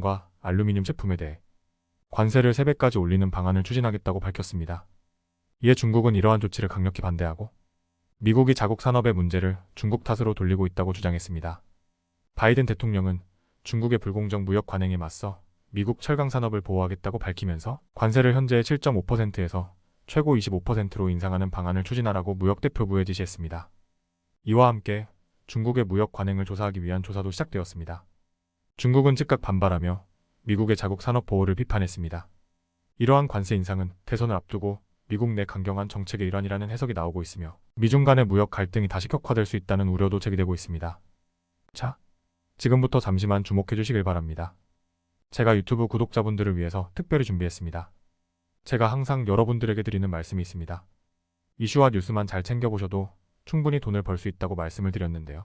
과 알루미늄 제품에 대해 관세를 3배까지 올리는 방안을 추진하겠다고 밝혔습니다. 이에 중국은 이러한 조치를 강력히 반대하고 미국이 자국 산업의 문제를 중국 탓으로 돌리고 있다고 주장했습니다. 바이든 대통령은 중국의 불공정 무역 관행에 맞서 미국 철강 산업을 보호하겠다고 밝히면서 관세를 현재의 7.5%에서 최고 25%로 인상하는 방안을 추진하라고 무역대표부에 지시했습니다. 이와 함께 중국의 무역 관행을 조사하기 위한 조사도 시작되었습니다. 중국은 즉각 반발하며 미국의 자국 산업 보호를 비판했습니다. 이러한 관세 인상은 대선을 앞두고 미국 내 강경한 정책의 일환이라는 해석이 나오고 있으며 미중 간의 무역 갈등이 다시 격화될 수 있다는 우려도 제기되고 있습니다. 자, 지금부터 잠시만 주목해 주시길 바랍니다. 제가 유튜브 구독자분들을 위해서 특별히 준비했습니다. 제가 항상 여러분들에게 드리는 말씀이 있습니다. 이슈와 뉴스만 잘 챙겨보셔도 충분히 돈을 벌 수 있다고 말씀을 드렸는데요.